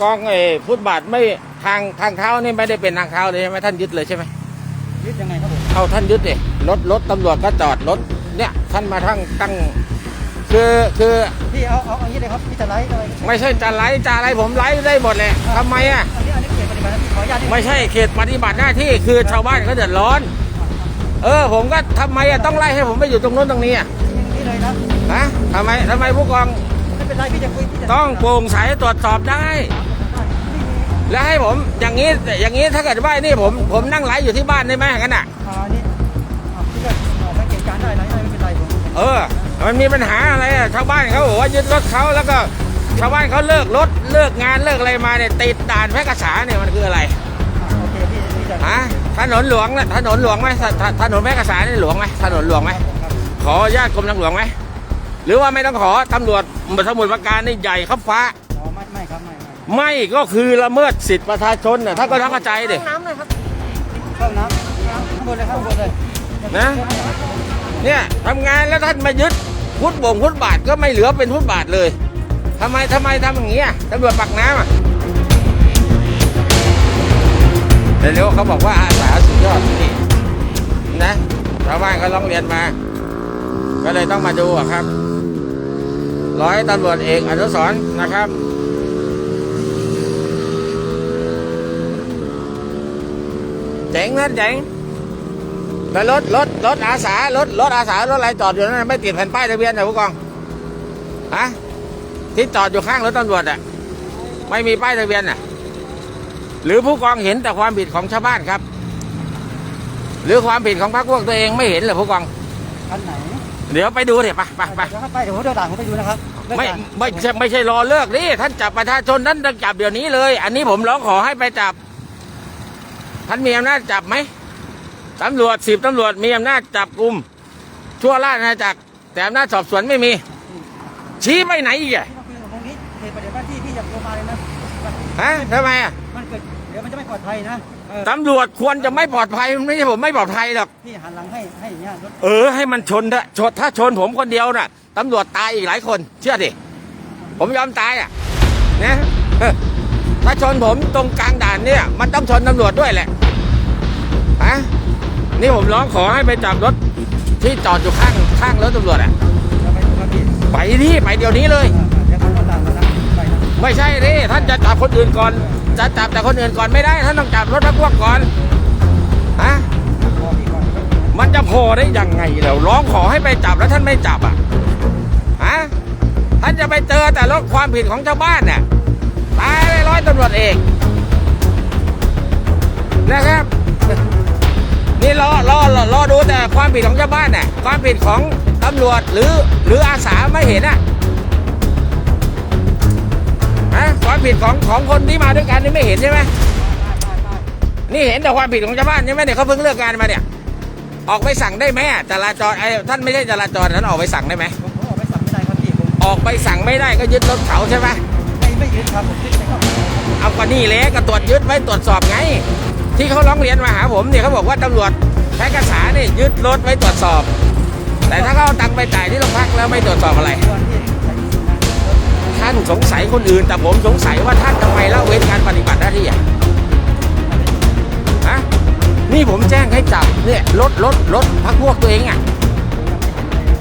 กองเออฟุตบาทไม่ทางทางเท้านี่ไม่ได้เป็นทางเท้าเลยใช่ไหมท่านยึดเลยใช่ไหมยึดยังไงครับผมเอาท่านยึดดิรถรถตำรวจก็จอดรถเนี่ยท่านมาทั้งตั้งคือคือพี่เอาเอาเอาอย่างนี้เลยครับพี่จะไลฟ์อะไรไม่ใช่จะไลฟ์จะอะไรผมไลฟ์ได้หมดแหละทำไมอะอันนี้อันนี้เขตปฏิบัติหน้าที่ขออนุญาตนิดนึงไม่ใช่เขตปฏิบัติหน้าที่คือชาวบ้านเขาเดือดร้อน เออ ผมก็ทำไมอะต้องไล่ให้ผมไปอยู่ตรงนู้นตรงนี้อะอย่างนี้เลยนะฮะทำไมทำไมผู้กองไม่ เป็นไรพี่จะคุยพี่จะต้องโปร่งใสตรวจสอบได้ แล้วให้ผมอย่างนี้อย่างนี้ถ้าเกิดว่านี่ผมผมนั่งไลฟ์อยู่ที่บ้านได้ไหมงั้นอะอ่านี่อ่าพี่ก็อ่าสังเกตการณ์ได้ไลฟ์ได้ไม่เป็นไรผมเออ มันมีปัญหาอะไรอะชาวบ้านเขาบอกว่ายึดรถเขาแล้วก็ชาวบ้านเขาเลิกรถเลิกงานเลิกอะไรมาเนี่ยติดด่านแพร่กษาเนี่ยมันคืออะไรอ่าโอเคพี่พี่จะฮะถนนหลวงน่ะถนนหลวงไหมถถถนนแพร่กษานี่หลวงไหมถนนหลวงไหมครับ ขออนุญาตกรมทางหลวงไหม หรือว่าไม่ต้องขอตำรวจสมุทรปราการนี่ใหญ่ครับฟ้า อ๋อไม่ไม่ครับไม่ไม่ไม่ก็คือละเมิดสิทธิประชาชนน่ะถ้าก็ต้องเข้าใจดิน้ำเลยครับเข้าน้ำข้างบนเลยข้างบนเลยนะเนี่ยทำงานแล้วท่านมายึดพุทธบ่งพุทธบาทก็ไม่เหลือเป็นพุทธบาทเลยทำไมทำไมทำอย่างเงี้ยตำรวจปักน้ำอะแต่เดี๋ยวเขาบอกว่าอาสาสุดยอดที่นี่นะชาวบ้านเขาร้องเรียนมา ก็เลยต้องมาดูอะครับ ร้อยตำรวจเอกอนุสรนะครับเจ๋งนะเจ๋งแล้วรถรถรถอาสารถรถอาสารถอะไรจอดอยู่นั่นไม่ติดแผ่นป้ายทะเบียนนะผู้กองฮะที่จอดอยู่ข้างรถตำรวจอะไม่มีป้ายทะเบียนอะ หรือผู้กองเห็นแต่ความผิดของชาวบ้านครับ หรือความผิดของพรรคพวกตัวเองไม่เห็นเหรอผู้กองคันไหน เดี๋ยวไปดูเถอะไปไปไปเดี๋ยวครับไปเดี๋ยวผมเดินตามผมไปดูนะครับเลิกไม่งานไม่ใช่ไม่ใช่รอเลิกนี่ท่านจับประชาชนท่านต้องจับเดี๋ยวนี้เลย อันนี้ผมร้องขอให้ไปจับ ท่านมีอำนาจจับไหมตำรวจสิบตำรวจมีอำนาจจับกลุ่มทั่วราชอาณาจักรแต่อำนาจสอบสวนไม่มี ชี้ไปไหนอีกอะพี่มาคุยกับตรงนี้เขตปฏิบัติหน้าที่พี่อย่าโทรมาเลยนะ ฮะทำไมอะมันเกิดเดี๋ยวมันจะไม่ปลอดภัยนะเออ ตำรวจควรจะไม่ปลอดภัยมันไม่ใช่ผมไม่ปลอดภัยหรอกพี่หันหลังให้ให้อย่างเงี้ยรถเออให้มันชนเถอะชนถ้าชนผมคนเดียวน่ะตำรวจตายอีกหลายคน เชื่อดิผมยอมตายอะนะเออถ้าชนผมตรงกลางด่านเนี่ย มันต้องชนตำรวจด้วยแหละฮะนี่ผมร้องขอให้ไปจับรถที่จอดอยู่ข้างข้างรถตำรวจอะเราไปดูครับพี่ไปที่ไปเดี๋ยวนี้เลยเออเดี๋ยวเขาก็ตามมานะไปนะไม่ใช่ดิท่านจะจับคนอื่นก่อน จะจับแต่คนอื่นก่อนไม่ได้ท่านต้องจับรถพวกก่อนฮะมันจะพอได้ยังไงเราร้องขอให้ไปจับแล้วท่านไม่จับอะฮะท่านจะไปเจอแต่รถความผิดของชาวบ้านเนี่ยตายเลยร้อยตำรวจเอกนะครับ นี่รอรอรอรอดูแต่ความผิดของชาวบ้านเนี่ยความผิดของตำรวจหรือหรืออาสาไม่เห็นอะ ผิดของของคนที่มาด้วยกันนี่ไม่เห็นใช่ไหมนี่เห็นแต่ความผิดของชาวบ้านใช่ไหมเนี่ยเขาเพิ่งเลิกงานมาเนี่ย ออกไปสั่งได้ไหมอะจราจรไอ้ท่านไม่ใช่จราจรท่านออกไปสั่งได้ไหมผมผมออกไปสั่งไม่ได้ครับพี่ผมออกไปสั่งไม่ได้ก็ยึดรถเขาใช่ไหมไม่ไม่ยืนครับผมยึดไปครับเอาก็นี่แหละก็ตรวจยึดไว้ตรวจสอบไง ที่เขาร้องเรียนมาหาผมเนี่ยเขาบอกว่าตำรวจแพ้กษาเนี่ยยึดรถไว้ตรวจสอบ แต่ถ้าเขาเอาตังค์ไปจ่ายที่โรงพักแล้วไม่ตรวจสอบอะไร ท่านสงสัยคนอื่น แต่ผมสงสัยว่าท่านทำไมละเว้นการปฏิบัติหน้าที่อะฮะนี่ผมแจ้งให้จับเนี่ยรถรถรถพักพวกตัวเองอะ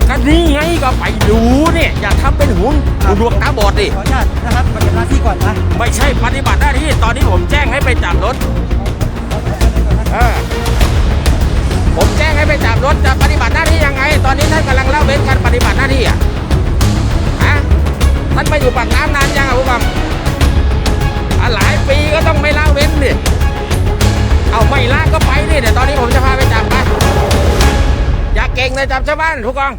ก็นี่ไงก็ไปดูเนี่ยอย่าทำเป็นหูหูดวงตาบอดดิขออนุญาตนะครับปฏิบัติหน้าที่ก่อนนะไม่ใช่ปฏิบัติหน้าที่ตอนนี้ผมแจ้งให้ไปจับรถเออ ละก็ไปดิเดี๋ยวตอนนี้ผมจะพาไปจับไปอย่าเก่งเลยจับชาวบ้านทุกกอง